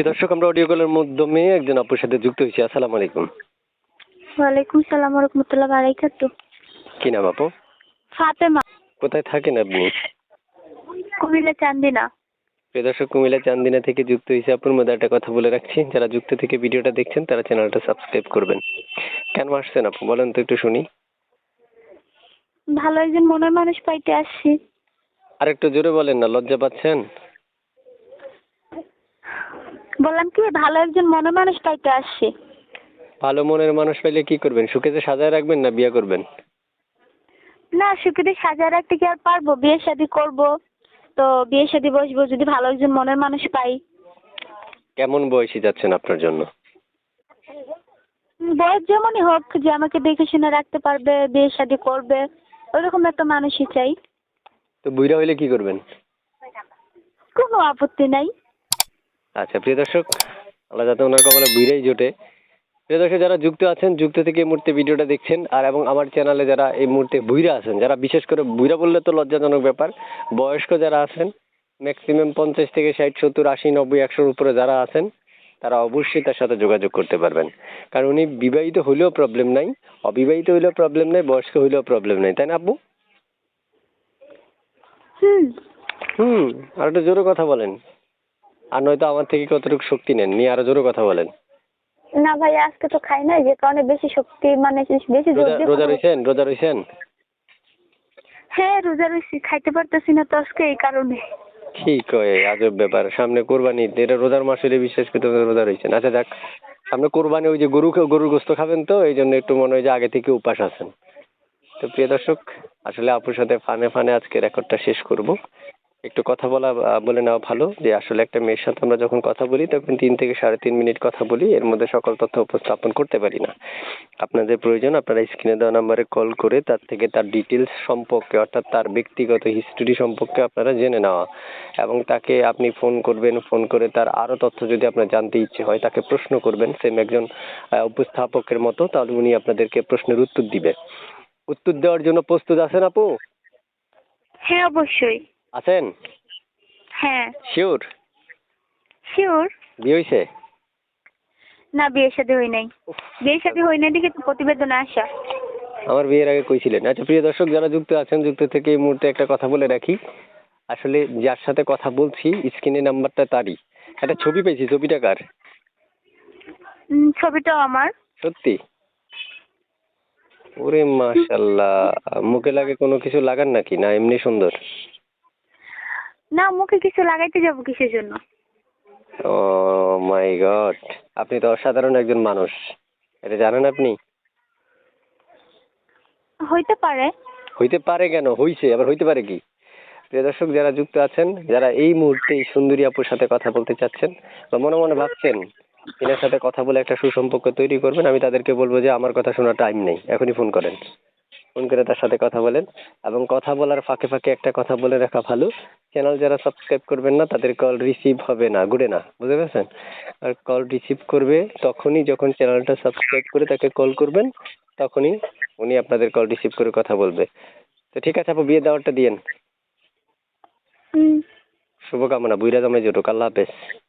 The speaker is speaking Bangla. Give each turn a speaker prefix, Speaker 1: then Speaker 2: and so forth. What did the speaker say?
Speaker 1: দর্শক আমরা অডিও কলের মাধ্যমে একজন আপুর সাথে যুক্ত হয়েছি। আসসালামু আলাইকুম।
Speaker 2: ওয়ালাইকুম সালাম রহমতুল্লাহ বারাকাতু
Speaker 1: কি নাম আপু?
Speaker 2: ফাতেমা।
Speaker 1: কোথায় থাকেন আপনি?
Speaker 2: কুমিল্লা চান্দিনা।
Speaker 1: দর্শক কুমিল্লা চান্দিনা থেকে যুক্ত হয়েছে আপুর মধ্যে একটা কথা বলে রাখছি। যারা যুক্ত থেকে ভিডিওটা দেখছেন তারা চ্যানেলটা সাবস্ক্রাইব করবেন। কেন আসছেন আপু? বলেন তো একটু শুনি।
Speaker 2: ভালো একজন মনের মানুষ পাইতে আসছি।
Speaker 1: আর একটু জোরে বলেন না লজ্জা পাচ্ছেন?
Speaker 2: বললাম কি ভালো একজন মনের মানুষ পাইতে আসছি।
Speaker 1: ভালো মনের মানুষ পাইলে কি করবেন? সুখেতে সাজায় রাখবেন না বিয়ে করবেন?
Speaker 2: না সুখীতে সাজায় রাখতে কি আর পারব? বিয়ে শাদি করব। তো বিয়ে শাদি বসবো যদি ভালো একজন মনের মানুষ পাই।
Speaker 1: কেমন বয়সী যাচ্ছেন আপনার জন্য?
Speaker 2: বয়স যেমনই হোক যে আমাকে দেখে শুনে রাখতে পারবে বিয়ে শাদি করবে ওইরকম একটা মানুষই চাই।
Speaker 1: তো বুইরা হইলে কি করবেন?
Speaker 2: কোনো আপত্তি নাই।
Speaker 1: আচ্ছা প্রিয় দর্শক আল্লাহ যাতে ওনার কপালে বুইরাই জোটে। প্রিয় দর্শক যারা যুক্ত আছেন যুক্ত থেকে এই মুহূর্তে ভিডিওটা দেখছেন আর এবং আমার চ্যানেলে যারা এই মুহূর্তে বুইরা আছেন যারা বিশেষ করে বুইরা বললে তো লজ্জাজনক ব্যাপার বয়স্ক যারা আছেন ম্যাক্সিমাম পঞ্চাশ থেকে ষাট সত্তর আশি নব্বই একশোর উপরে যারা আছেন তারা অবশ্যই তার সাথে যোগাযোগ করতে পারবেন। কারণ উনি বিবাহিত হলেও প্রবলেম নাই অবিবাহিত হলেও প্রবলেম নাই বয়স্ক হলেও প্রবলেম নাই তাই না আপু
Speaker 2: হুম।
Speaker 1: হুম আর একটু জোরে কথা বলেন। আর নয়তো আমার থেকে কতটুকু শক্তি নেন? নিয়ে আরও জোরে কথা বলেন।
Speaker 2: না ভাই আজকে তো খাই নাই যে কারণে বেশি শক্তি মানে বেশি জোর
Speaker 1: রোজা
Speaker 2: দিয়ে
Speaker 1: রোজা রয়েছেন
Speaker 2: হ্যাঁ রোজা রয়েছি খাইতে পারতেছি না তো আজকে এই কারণে।
Speaker 1: কি কয় আজব ব্যাপার। সামনে কোরবানি এটা রোজার মাস হলে বিশ্বাস করতে রোজা রয়েছেন আচ্ছা যাক সামনে কোরবানি ওই যে গরু খা- গরুর গোস্ত খাবেন তো এই জন্য একটু মনে হয় যে আগে থেকে উপাস আছেন। তো প্রিয় দর্শক আসলে আপুর সাথে ফানে ফানে আজকে রেকর্ডটা শেষ করব। একটু কথা বলা বলে নেওয়া ভালো যে আসলে একটা মেয়ের সাথে আমরা যখন কথা বলি তখন তিন থেকে সাড়ে তিন মিনিট কথা বলি, এর মধ্যে সকল তথ্য উপস্থাপন করতে পারি না। আপনাদের প্রয়োজন, আপনারা স্ক্রিনে দেওয়া নাম্বারে কল করে তার থেকে তার ডিটেলস সম্পর্কে অর্থাৎ তার ব্যক্তিগত হিস্ট্রি সম্পর্কে আপনারা জেনে নেওয়া এবং তাকে আপনি ফোন করবেন ফোন করে তার আরও তথ্য যদি আপনার জানতে ইচ্ছে হয় তাকে প্রশ্ন করবেন। সেম একজন উপস্থাপকের মতো, তাহলে উনি আপনাদেরকে প্রশ্নের উত্তর দিবে। উত্তর দেওয়ার জন্য প্রস্তুত আছেন আপু?
Speaker 2: হ্যাঁ অবশ্যই।
Speaker 1: আছেন?
Speaker 2: হ্যাঁ।
Speaker 1: শিওর
Speaker 2: শিওর
Speaker 1: বিয়ে হয়েছে
Speaker 2: না বিয়ে শাদী হই নাই। বিয়ে শাদী হই নাই দেখে তো প্রতিবেদনে আসা।
Speaker 1: আমার বিয়ের আগে কইছিলেন। আচ্ছা প্রিয় দর্শক যারা যুক্ত আছেন যুক্ত থেকে এই মুহূর্তে একটা কথা বলে রাখি। আসলে যার সাথে কথা বলছি স্ক্রিনে নাম্বারটা তারই। একটা ছবি পেয়েছি ছবিটা কার?
Speaker 2: উম, ছবিটাও আমার।
Speaker 1: সত্যি? ওরে মাশাল্লাহ মুখে লাগে কোনো কিছু লাগান নাকি? না এমনি সুন্দর।
Speaker 2: না মুখে কিছু লাগাইতে যাব কিসের জন্য?
Speaker 1: ও মাই গড আপনি তো অসাধারণ একজন মানুষ। এটা জানেন আপনি?
Speaker 2: হইতে পারে।
Speaker 1: হইতে পারে কেন? হইছে আবার হইতে পারে কি? প্রিয় দর্শক যারা যুক্ত আছেন যারা এই মুহূর্তে এই সুন্দরী আপুর সাথে কথা বলতে চাচ্ছেন বা মনে মনে ভাবছেন এনার সাথে কথা বলে একটা সুসম্পর্ক তৈরি করবেন আমি তাদেরকে বলব যে আমার কথা শোনার টাইম নেই এখনই ফোন করেন। ফোন করে তার সাথে কথা বলেন। এবং কথা বলার ফাঁকে ফাঁকে একটা কথা বলে রাখা ভালো। চ্যানেল যারা সাবস্ক্রাইব করবেন না তাদের কল রিসিভ হবে না গুড়ে না বুঝতে পেরেছেন? আর কল রিসিভ করবে তখনই যখন চ্যানেলটা সাবস্ক্রাইব করে তাকে কল করবেন তখনই উনি আপনাদের কল রিসিভ করে কথা বলবে। তো ঠিক আছে আপু বিয়ে দেওয়ারটা দিয়েন।
Speaker 2: হুম।
Speaker 1: শুভকামনা বুইরা জামাই জোটুক আল্লাহ হাফেজ।